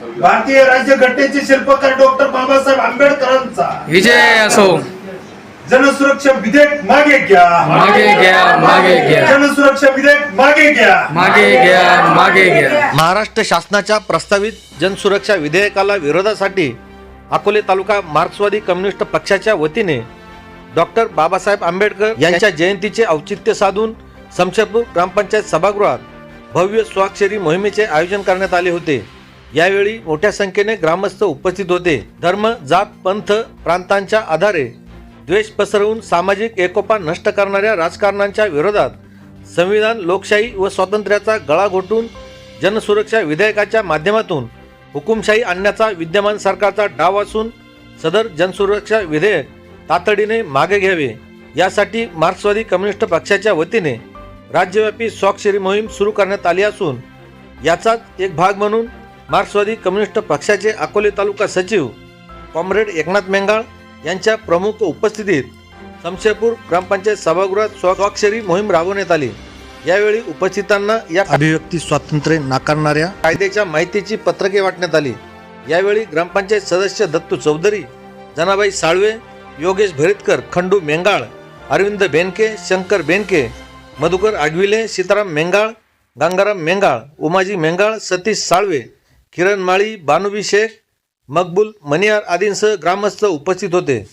भारतीय राज्यघटनेचे शिल्पकार डॉक्टर बाबासाहेब आंबेडकरांचा. विजय असो. जनसुरक्षा विधेयक मागे घ्या. मागे घ्या मागे घ्या. जनसुरक्षा विधेयक मागे घ्या. मागे घ्या मागे घ्या. महाराष्ट्र शासनाच्या प्रस्तावित जनसुरक्षा विधेयकाला विरोधासाठी अकोले तालुका मार्क्सवादी कम्युनिस्ट पक्षाच्या वतीने डॉक्टर बाबासाहेब आंबेडकर यांच्या जयंतीचे औचित्य साधून समशेरपूर ग्रामपंचायत सभागृहात भव्य स्वाक्षरी मोहिमेचे आयोजन करण्यात आले होते. यावेळी मोठ्या संख्येने ग्रामस्थ उपस्थित होते. धर्म जात पंथ प्रांतांच्या आधारे द्वेष पसरवून सामाजिक एकोपा नष्ट करणाऱ्या राजकारणांच्या विरोधात संविधान लोकशाही व स्वातंत्र्याचा गळा घोटून जनसुरक्षा विधेयकाच्या माध्यमातून हुकुमशाही आणण्याचा विद्यमान सरकारचा डाव असून सदर जनसुरक्षा विधेयक तातडीने मागे घ्यावे. यासाठी मार्क्सवादी कम्युनिस्ट पक्षाच्या वतीने राज्यव्यापी स्वाक्षरी मोहीम सुरू करण्यात आली असून याचाच एक भाग म्हणून मार्क्सवादी कम्युनिस्ट पक्षाचे अकोले तालुका सचिव कॉम्रेड एकनाथ मेंगाळ यांच्या प्रमुख उपस्थितीत शमशेरपूर ग्रामपंचायत सभागृहात स्वाक्षरी मोहीम राबवण्यात आली. यावेळी उपस्थितांना या अभिव्यक्ती स्वातंत्र्य नाकारणाऱ्या कायद्याच्या माहितीची पत्रके वाटण्यात आली. यावेळी ग्रामपंचायत सदस्य दत्तू चौधरी जनाबाई साळवे योगेश भरेतकर खंडू मेंगाळ अरविंद बेनके शंकर बेनके मधुकर आगविले सीताराम मेंगाळ गंगाराम मेंगाळ उमाजी मेंगाळ सतीश साळवे किरण माळी बानुबी शेख मकबूल मनियार आदींसह ग्रामस्थ उपस्थित होते.